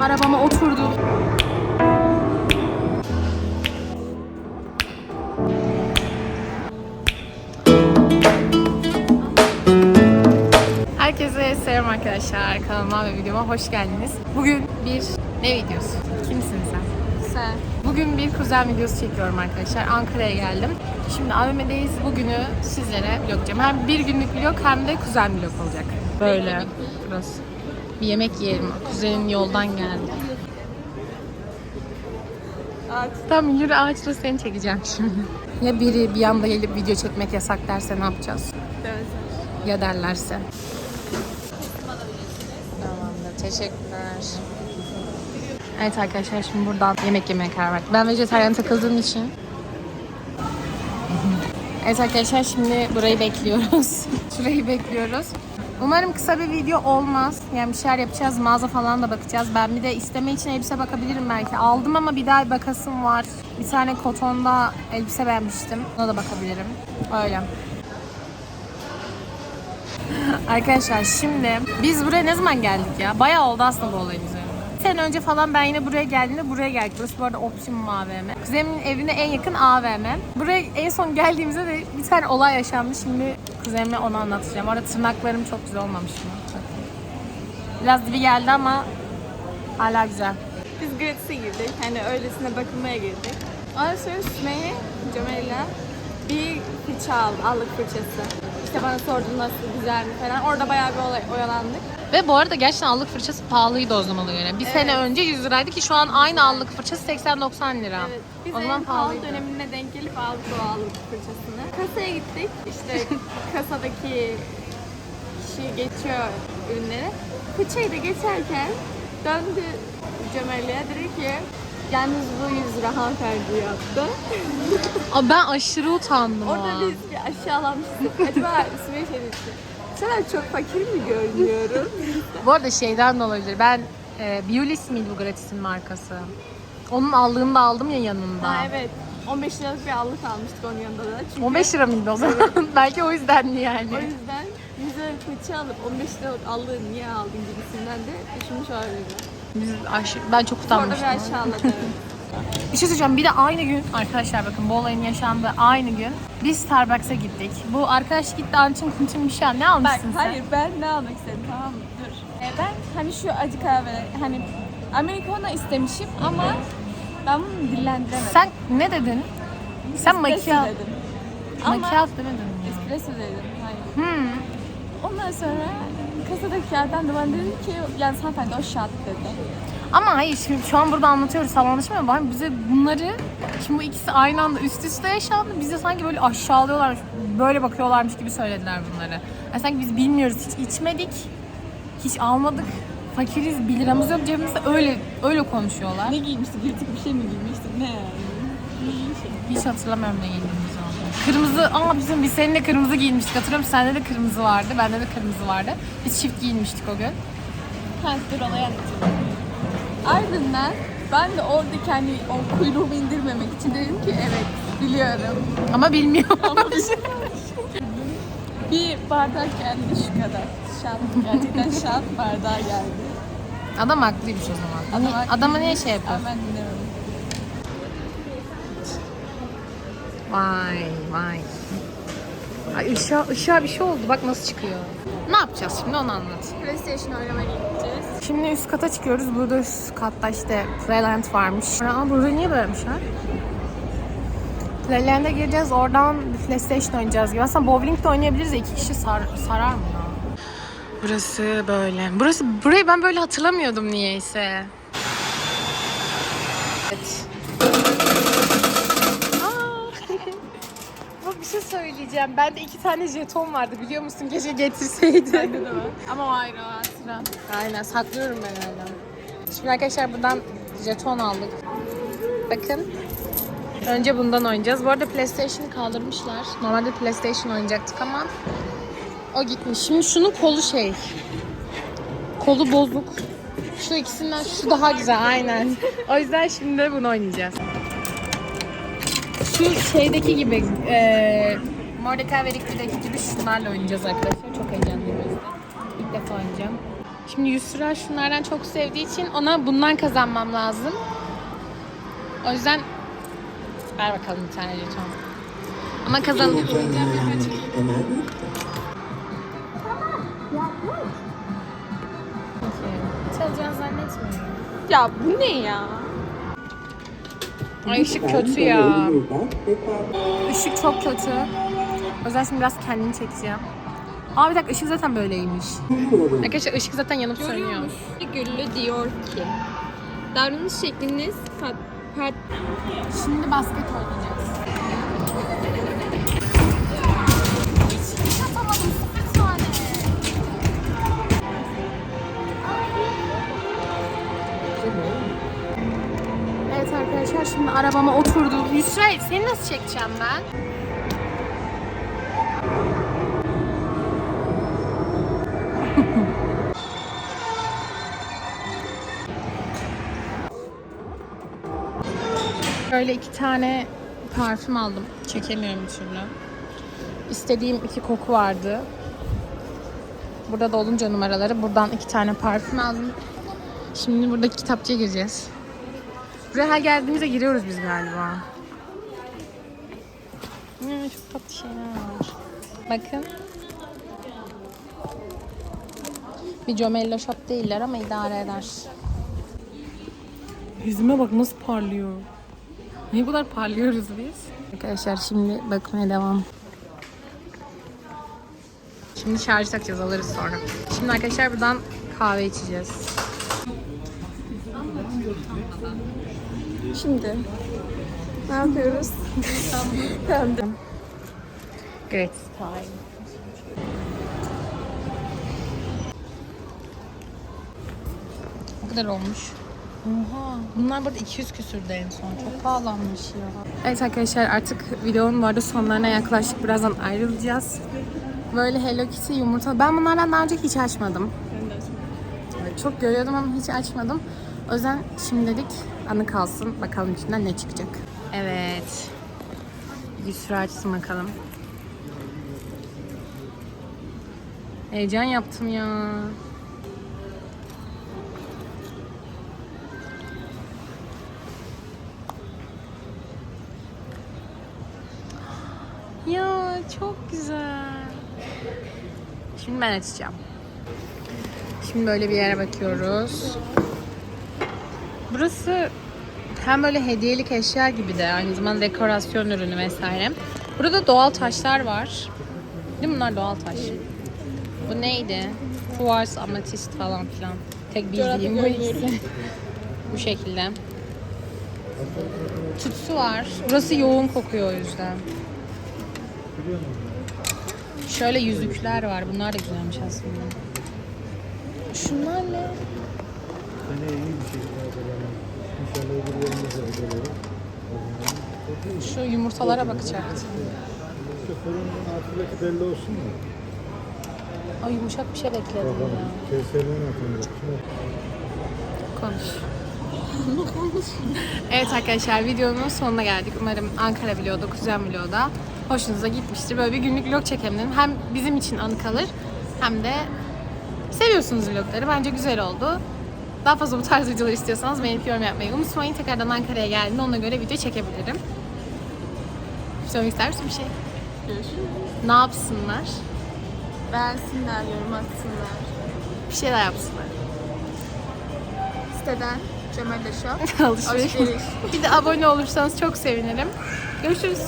arabama oturdum. Herkese selam arkadaşlar. Kanalıma ve videoma hoş geldiniz. Bugün bir ne videosu? Kimsin sen? Sen. Bugün bir kuzen videosu çekiyorum arkadaşlar. Ankara'ya geldim. Şimdi AVM'deyiz. Bugünü sizlere vloglayacağım. Hem bir günlük vlog hem de kuzen vlog olacak. Böyle burası. Bir yemek yiyelim. Kuzenin yoldan geldi. Ağaç. Tamam yürü ağaçla seni çekeceğim şimdi. Ya biri bir anda gelip video çekmek yasak derse ne yapacağız? Ya derlerse. Tamamdır. Teşekkürler. Evet arkadaşlar şimdi buradan yemek yemeye karar verdik. Ben vejetaryen takıldığım için. Evet arkadaşlar şimdi burayı bekliyoruz. Şurayı bekliyoruz. Umarım kısa bir video olmaz. Yani bir şeyler yapacağız. Mağaza falan da bakacağız. Ben bir de isteme için elbise bakabilirim belki. Aldım ama bir daha bakasım var. Bir tane kotonda elbise beğenmiştim. Ona da bakabilirim. Öyle. Arkadaşlar şimdi biz buraya ne zaman geldik ya? Bayağı oldu aslında bu olayın üzerine. Sene önce falan ben yine buraya geldiğimde buraya geldik. Burası bu arada Optimum AVM. Kuzenimin evine en yakın AVM. Buraya en son geldiğimizde de bir tane olay yaşandı. Şimdi kuzenime onu anlatacağım. Orada tırnaklarım çok güzel olmamış mı? Biraz dibi geldi ama hala güzel. Biz gratis'e girdik. Hani öylesine bakılmaya girdik. Ondan sonra Sümeyye, Cömert'le bir fırça aldı. Allık fırçası. İşte bana sordu nasıl, güzel mi falan. Orada bayağı bir olay, oyalandık. Ve bu arada gerçekten allık fırçası pahalıydı o zamana göre. Bir sene önce 100 liraydı ki şu an aynı allık fırçası 80-90 lira. Evet. Biz o zaman en pahalı dönemine denk gelip aldık o allık fırçasını. Kasaya gittik. İşte kasadaki kişi geçiyor ürünleri. Fırçayı da geçerken döndü Cömert'e dedi ki Yalnız bu 100 lira hanımefendi yaptı. Aa, ben aşırı utandım Orada biz bir aşağılamıştık. Acaba Sümeyye şey dedi. Sen çok fakir mi görünüyorum? Bu arada şeyden de olabilir. Ben e, Biolis miydi bu gratis'in markası? Onun allığını da aldım ya yanında. ha evet. 15 liralık bir allık almıştık onun yanında da. Çünkü 15 lira mıydı o zaman? Belki o yüzdendi yani. O yüzden 100 liralık fırça alıp 15 liralık allığı niye aldın gibisinden de düşünmüş olabilirim. Biz aşırı, ben çok Orada utanmıştım. bir aşağıladı. Bir şey söyleyeceğim. Bir de aynı gün arkadaşlar bakın bu olayın yaşandığı aynı gün biz Starbucks'a gittik. Bu arkadaş gitti Ançın Kunç'un bir şey al. Ne almışsın sen? hayır ben ne almak istedim tamam mı? Dur. Ee, ben hani şu acı kahve hani Americano istemişim ama ben bunu dillendiremedim. Sen ne dedin? Sen macchiato. dedim. Ama Macchiato demedin mi? espresso dedim. Hayır. Hmm. Ondan sonra kasadaki adam da bana dedi ki yani hanımefendi o şart dedi. Ama hayır şimdi şu an burada anlatıyoruz salonlaşma ama bize bunları şimdi bu ikisi aynı anda üst üste yaşandı. Bize sanki böyle aşağılıyorlarmış, böyle bakıyorlarmış gibi söylediler bunları. Yani sanki biz bilmiyoruz, hiç içmedik, hiç almadık. Fakiriz, 1 liramız yok cebimizde öyle öyle konuşuyorlar. Ne giymiştik? Yırtık bir şey mi giymiştik? Ne yani? Şey. Hiç hatırlamıyorum ne giydiğimizi. Kırmızı, ama bizim biz seninle kırmızı giyinmiştik. Hatırlıyorum sende de kırmızı vardı, bende de kırmızı vardı. Biz çift giyinmiştik o gün. Ha dur olayı anlatayım. Ardından ben de oradaki hani o kuyruğumu indirmemek için dedim ki evet biliyorum. Ama bilmiyorum. Bir bardak geldi şu kadar. Şat, gerçekten şat bardağı geldi. Adam haklıymış o zaman. Adam haklı. Adama niye şey yapıyor? Ama ben dinlemedim. Vay vay. Ay ışığa, ışığa bir şey oldu. Bak nasıl çıkıyor. Ne yapacağız şimdi onu anlat. PlayStation oynamaya gideceğiz. Şimdi üst kata çıkıyoruz. Burada üst katta işte Playland varmış. Aa burada niye böylemişler? Playland'e gireceğiz. Oradan bir PlayStation oynayacağız gibi. Aslında bowling de oynayabiliriz. de iki kişi sar, sarar mı ya? Burası böyle. Burası burayı ben böyle hatırlamıyordum niyeyse. Evet. Bak bir şey söyleyeceğim. Bende iki tane jeton vardı biliyor musun? Keşke getirseydim. Bende de var. Ama o ayrı o hatıra. Aynen saklıyorum ben hala. Şimdi arkadaşlar buradan jeton aldık. Bakın. Önce bundan oynayacağız. Bu arada PlayStation'ı kaldırmışlar. Normalde PlayStation oynayacaktık ama o gitmiş. Şimdi şunun kolu şey. Kolu bozuk. Şu ikisinden şu daha güzel aynen. O yüzden şimdi bunu oynayacağız. Şu şeydeki gibi e, Mordecai ve Rigby'deki gibi şunlarla oynayacağız arkadaşlar. Çok heyecanlıyım. İlk defa oynayacağım. Şimdi Yusra şunlardan çok sevdiği için ona bundan kazanmam lazım. O yüzden ver bakalım bir tane lütfen. Ama kazan. Çalacağını zannetmiyorum. Ya bu ne ya? Ay ışık kötü ya. Işık çok kötü. O yüzden şimdi biraz kendimi çekeceğim. Aa bir dakika ışık zaten böyleymiş. Arkadaşlar ışık zaten yanıp sönüyor. Görüyormuş. Güllü diyor ki davranış şekliniz pat, pat, Şimdi basket oynayacağız. Evet arkadaşlar şimdi arabama oturdum. Yusra seni nasıl çekeceğim ben? Böyle iki tane parfüm aldım. Çekemiyorum türlü. İstediğim iki koku vardı. Burada da olunca numaraları. Buradan iki tane parfüm aldım. Şimdi burada kitapçıya gireceğiz. Buraya her geldiğimizde giriyoruz biz galiba. Hmm, çok tatlı şeyler var. Bakın. Bir Comello shop değiller ama idare eder. Yüzüme bak nasıl parlıyor. Ne kadar parlıyoruz biz? Arkadaşlar şimdi bakmaya devam. Şimdi şarj takacağız alırız sonra. Şimdi arkadaşlar buradan kahve içeceğiz. Şimdi ne yapıyoruz? Great time. Ne kadar olmuş? Oha. Bunlar burada 200 küsürdü en son. Çok pahalanmış ya. Evet arkadaşlar artık videonun bu arada sonlarına yaklaştık. Birazdan ayrılacağız. Böyle Hello Kitty yumurta. Ben bunlardan daha önce hiç açmadım. Evet, çok görüyordum ama hiç açmadım. O yüzden şimdilik anı kalsın. Bakalım içinden ne çıkacak. Evet. Bir sürü açsın bakalım. Heyecan yaptım ya. Çok güzel. Şimdi ben açacağım. Şimdi böyle bir yere bakıyoruz. Burası hem böyle hediyelik eşya gibi de aynı zamanda dekorasyon ürünü vesaire. Burada doğal taşlar var. Değil mi bunlar doğal taş? Bu neydi? Kuvars, ametist falan filan. Tek bildiğim bu ikisi. bu şekilde. Tütsü var. Burası yoğun kokuyor o yüzden. Şöyle yüzükler var. Bunlar da güzelmiş aslında. Şunlar ne? Seneye iyi bir şey. İnşallah öbür yerimize hazırlarız. Şu yumurtalara bakacaktım. Şoförün altındaki belli olsun mu? Ay yumuşak bir şey bekledim Bakalım. ya. Kevser'in altında. Konuş. evet arkadaşlar videonun sonuna geldik. Umarım Ankara vlogu, Kuzen vlogu da hoşunuza gitmiştir. Böyle bir günlük vlog çekelim dedim. Hem bizim için anı kalır hem de seviyorsunuz vlogları. Bence güzel oldu. Daha fazla bu tarz videolar istiyorsanız beğenip yorum yapmayı unutmayın. Tekrardan Ankara'ya geldiğinde ona göre video çekebilirim. Söylemek ister misin bir şey? Görüşürüz. Ne yapsınlar? Beğensinler, yorum atsınlar. Bir şeyler yapsınlar. Siteden Cemal. Alışveriş. Alışveriş. Bir de abone olursanız çok sevinirim. Görüşürüz.